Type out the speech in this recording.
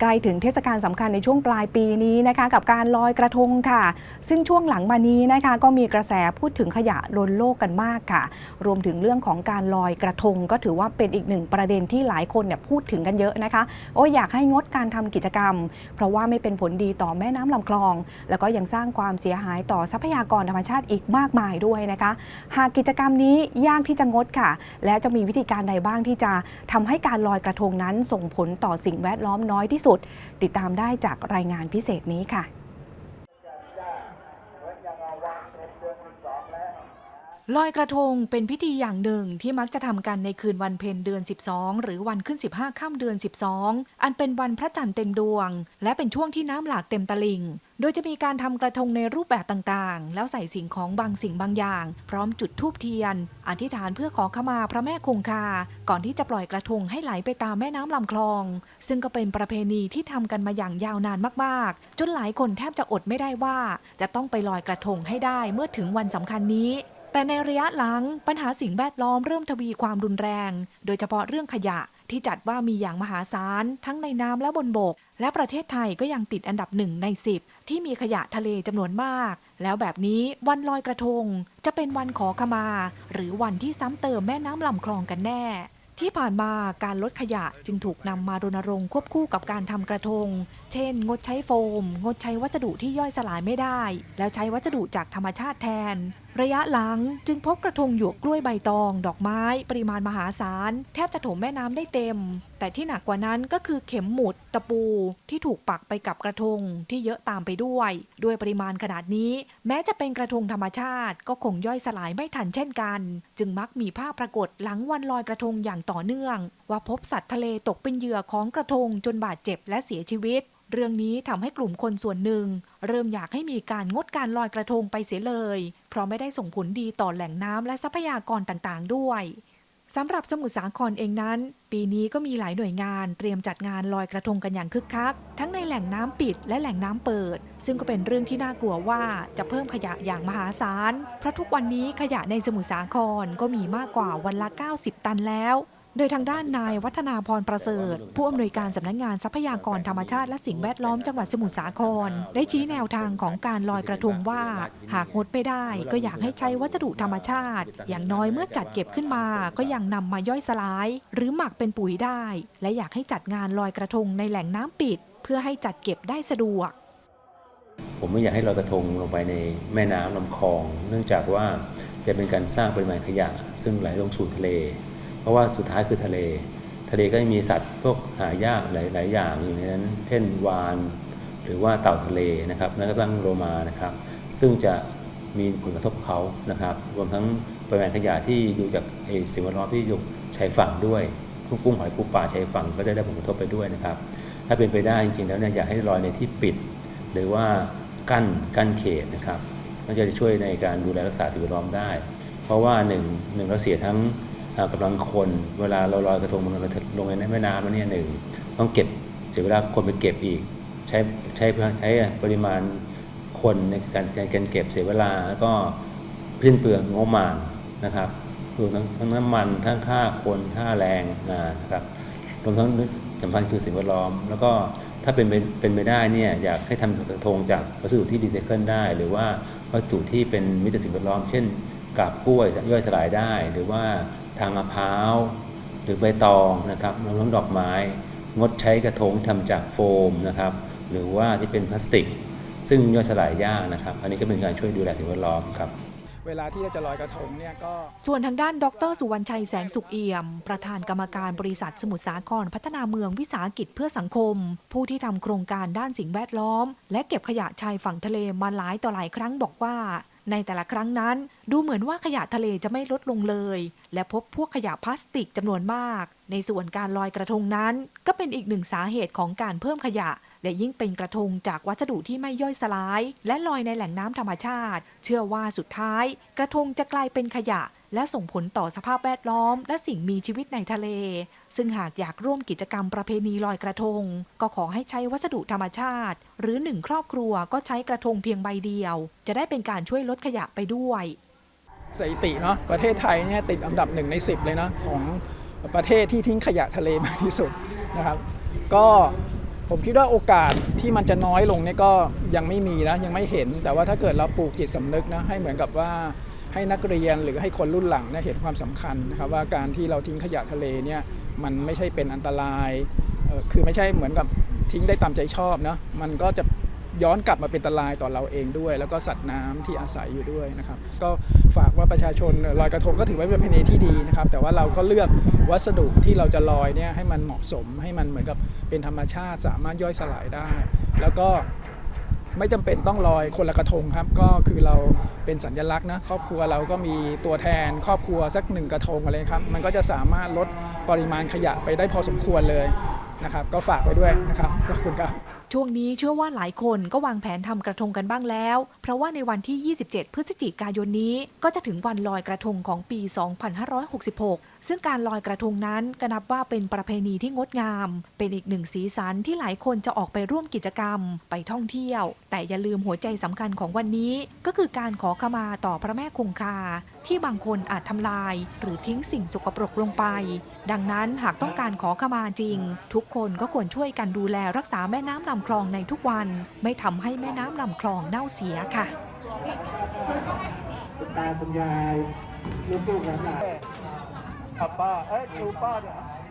ใกล้ถึงเทศกาลสำคัญในช่วงปลายปีนี้นะคะ กับการลอยกระทงค่ะ ซึ่งช่วงหลังมานี้นะคะก็มีกระแสพูดถึงขยะล้นโลกกันมากค่ะ รวมถึงเรื่องของการลอยกระทง ก็ถือว่าเป็นอีกหนึ่งประเด็นที่หลายคนเนี่ยพูดถึงกันเยอะนะคะ โอ้อยากให้งดการทำกิจกรรม เพราะว่าไม่เป็นผลดีต่อแม่น้ำลำคลอง แล้วก็ยังสร้างความเสียหายต่อทรัพยากรธรรมชาติอีกมากมายด้วยนะคะ หากกิจกรรมนี้ยากที่จะงดค่ะ และจะมีวิธีการใดบ้างที่จะทำให้การลอยกระทงนั้นส่งผลต่อสิ่งแวดล้อมน้อยที่สุดติดตามได้จากรายงานพิเศษนี้ค่ะ ลอยกระทงเป็นพิธีอย่างหนึ่งที่มักจะทำกันในคืนวันเพ็ญเดือน 12 หรือวันขึ้น 15 ค่ำเดือน 12 อันเป็นวันพระจันทร์เต็มดวง และเป็นช่วงที่น้ำหลากเต็มตลิ่ง โดยจะมีการทำกระทงในรูปแบบต่างๆ แล้วใส่สิ่งของบางสิ่งบางอย่าง พร้อมจุดธูปเทียน อธิษฐานเพื่อขอขมาพระแม่คงคา ก่อนที่จะปล่อยกระทงให้ไหลไปตามแม่น้ำลำคลอง ซึ่งก็เป็นประเพณีที่ทำกันมาอย่างยาวนานมากๆ จนหลายคนแทบจะอดไม่ได้ว่า จะต้องไปลอยกระทงให้ได้เมื่อถึงวันสำคัญนี้ แต่ในระยะหลังปัญหาสิ่งแวดล้อมเริ่มทวีความรุนแรง โดยเฉพาะเรื่องขยะที่จัดว่ามีอย่างมหาศาล ทั้งในน้ำและบนบก และประเทศไทยก็ยังติดอันดับหนึ่งใน 10 ที่มีขยะทะเลจำนวนมาก แล้วแบบนี้วันลอยกระทง จะเป็นวันขอขมา หรือวันที่ซ้ำเติมแม่น้ำลำคลองกันแน่ ที่ผ่านมาการลดขยะจึงถูกนำมารณรงค์ควบคู่กับการทำกระทง เช่น งดใช้โฟม งดใช้วัสดุที่ย่อยสลายไม่ได้ แล้วใช้วัสดุจากธรรมชาติแทน ระยะหลังจึงพบกระทงหยวกกล้วยใบตอง ดอกไม้ ปริมาณมหาศาล แทบจะถมแม่น้ำได้เต็ม แต่ที่หนักกว่านั้นก็คือเข็มหมุดตะปูที่ถูกปักไปกับกระทงที่เยอะตามไปด้วย ด้วยปริมาณขนาดนี้ แม้จะเป็นกระทงธรรมชาติ ก็คงย่อยสลายไม่ทันเช่นกัน จึงมักมีภาพปรากฏหลังวันลอยกระทงอย่างต่อเนื่อง ว่าพบสัตว์ทะเลตกเป็นเหยื่อของกระทงจนบาดเจ็บและเสียชีวิตเรื่องนี้ทำให้กลุ่มคนส่วนหนึ่ง เริ่มอยากให้มีการงดการลอยกระทงไปเสียเลย เพราะไม่ได้ส่งผลดีต่อแหล่งน้ำและทรัพยากรต่างๆ ด้วยสำหรับสมุทรสาครเองนั้น ปีนี้ก็มีหลายหน่วยงานเตรียมจัดงานลอยกระทงกันอย่างคึกคัก ทั้งในแหล่งน้ำปิดและแหล่งน้ำเปิด ซึ่งก็เป็นเรื่องที่น่ากลัวว่าจะเพิ่มขยะอย่างมหาศาล เพราะทุกวันนี้ขยะในสมุทรสาครก็มีมากกว่าวันละ 90 ตันแล้ว โดยทางด้านนายวัฒนาพรประเสริฐ ผู้อำนวยการสำนักงานทรัพยากรธรรมชาติและสิ่งแวดล้อมจังหวัดสมุทรสาคร ได้ชี้แนวทางของการลอยกระทงว่า หากงดไม่ได้ก็อยากให้ใช้วัสดุธรรมชาติ อย่างน้อยเมื่อจัดเก็บขึ้นมา ก็ยังนำมาย่อยสลาย หรือหมักเป็นปุ๋ยได้ และอยากให้จัดงานลอยกระทงในแหล่งน้ำปิด เพื่อให้จัดเก็บได้สะดวก ผมไม่อยากให้ลอยกระทงลงไปในแม่น้ำลำคลอง เนื่องจากว่าจะเป็นการสร้างปริมาณขยะ ซึ่งไหลลงสู่ทะเล เพราะว่าสุดท้ายคือทะเล ทะเลก็จะมีสัตว์พวกหายากหลาย ๆ อย่างอยู่ในนั้น เช่นวาน หรือว่าเต่าทะเลนะครับแล้วก็ตั้งโลมานะครับ ซึ่งจะมีผลกระทบเขานะครับ รวมทั้งปริมาณขยะที่ดูจากสิ่งแวดล้อมที่อยู่ชายฝั่งด้วยกุ้งกุ้งหอยปูปลาชายฝั่งก็จะได้ผลกระทบไปด้วยนะครับ ถ้าเป็นไปได้จริง ๆ แล้วเนี่ยอยากให้ลอยในที่ปิด หรือว่ากั้นกั้นเขตนะครับก็จะช่วยในการดูแลรักษาสิ่งแวดล้อมได้ เพราะว่าหนึ่งหนึ่งเราเสียทั้ง อ่าลังคนเวลาเราลอยกระทงลงในลงในแม่น้ำแล้วเนี่ยหนึ่งต้องเก็บเสียเวลาคนไปเก็บอีก ใช้ใช้ใช้ปริมาณคนในการการเก็บเสียเวลาแล้วก็พื้นเปลืองงบประมาณนะครับรวมทั้งทั้งน้ำมันทั้งค่าคนค่าแรงนะครับรวมทั้งสำคัญคือสิ่งแวดล้อม แล้วก็ถ้าเป็นเป็นไปได้เนี่ยอยากให้ทำกระทงจากวัสดุที่รีไซเคิลได้ หรือว่าวัสดุที่เป็นมิตรสิ่งแวดล้อม เช่นกาบกล้วยย่อยสลายได้ หรือว่า ทางมะพร้าว หรือใบตองนะครับรวมทั้งดอกไม้ งดใช้กระทงทำจากโฟมนะครับ หรือว่าที่เป็นพลาสติก ซึ่งย่อยสลายยากนะครับ อันนี้ก็เป็นการช่วยดูแลสิ่งแวดล้อมครับเวลาที่เราจะลอยกระทงเนี่ยก็ส่วนทางด้านดร สุวรรณชัยแสงสุขเอี่ยม ประธานกรรมการบริษัทสมุทรสาครพัฒนาเมืองวิสาหกิจเพื่อสังคม ผู้ที่ทำโครงการด้านสิ่งแวดล้อม และเก็บขยะชายฝั่งทะเลมาหลายต่อหลายครั้งบอกว่า ในแต่ละครั้งนั้น ดูเหมือนว่าขยะทะเลจะไม่ลดลงเลย และพบพวกขยะพลาสติกจำนวนมาก ในส่วนการลอยกระทงนั้น ก็เป็นอีกหนึ่งสาเหตุของการเพิ่มขยะ และยิ่งเป็นกระทงจากวัสดุที่ไม่ย่อยสลาย และลอยในแหล่งน้ำธรรมชาติ เชื่อว่าสุดท้าย กระทงจะกลายเป็นขยะ และส่งผลต่อสภาพแวดล้อม และสิ่งมีชีวิตในทะเล ซึ่งหากอยากร่วมกิจกรรมประเพณีลอยกระทง ก็ขอให้ใช้วัสดุธรรมชาติ หรือหนึ่งครอบครัวก็ใช้กระทงเพียงใบเดียว จะได้เป็นการช่วยลดขยะไปด้วยสถิติเนาะประเทศไทยเนี่ยติดอันดับหนึ่งใน 10 เลยนะของประเทศที่ทิ้งขยะทะเลมากที่สุดนะครับ ก็ ผมคิดว่าโอกาสที่มันจะน้อยลงเนี่ยก็ยังไม่มีนะยังไม่เห็น แต่ว่าถ้าเกิดเราปลูกจิตสำนึกนะให้เหมือนกับว่าให้นักเรียนหรือให้คนรุ่นหลังเนี่ยเห็นความสำคัญนะครับว่าการที่เราทิ้งขยะทะเลเนี่ยมันไม่ใช่เป็นอันตราย คือไม่ใช่เหมือนกับทิ้งได้ตามใจชอบนะมันก็จะย้อนกลับมาเป็นอันตรายต่อเราเองด้วย แล้วก็สัตว์น้ำที่อาศัยอยู่ด้วยนะครับ ก็ ฝากว่าประชาชนลอยกระทงก็ถือว่าเป็นประเพณีที่ดีนะครับ แต่ว่าเราก็เลือกวัสดุที่เราจะลอยเนี่ยให้มันเหมาะสมให้มันเหมือนกับเป็นธรรมชาติสามารถย่อยสลายได้ แล้วก็ไม่จำเป็นต้องลอยคนละกระทงครับ ก็คือเราเป็นสัญลักษณ์นะครอบครัวเราก็มีตัวแทน ครอบครัวสักหนึ่งกระทงอะไรครับ มันก็จะสามารถลดปริมาณขยะไปได้พอสมควรเลยนะครับ ก็ฝากไว้ด้วยนะครับขอบคุณครับ ช่วงนี้เชื่อว่าหลายคนก็วางแผนทำกระทงกันบ้างแล้ว เพราะว่าในวันที่ 27 พฤศจิกายนนี้ ก็จะถึงวันลอยกระทงของปี 2566 ซึ่งการลอยกระทงนั้นก็นับว่าเป็นประเพณีที่งดงาม เป็นอีกหนึ่งสีสันที่หลายคนจะออกไปร่วมกิจกรรม ไปท่องเที่ยว แต่อย่าลืมหัวใจสำคัญของวันนี้ ก็คือการขอขมาต่อพระแม่คงคา ที่บางคนอาจทำลาย หรือทิ้งสิ่งสกปรกลงไป ดังนั้นหากต้องการขอขมาจริง ทุกคนก็ควรช่วยกันดูแลรักษาแม่น้ำลำคลองในทุกวัน ไม่ทำให้แม่น้ำลำคลองเน่าเสียค่ะคุณตาคุณยายลูกๆหลานๆอะป้าเอ้ยดูป้าเนี่ย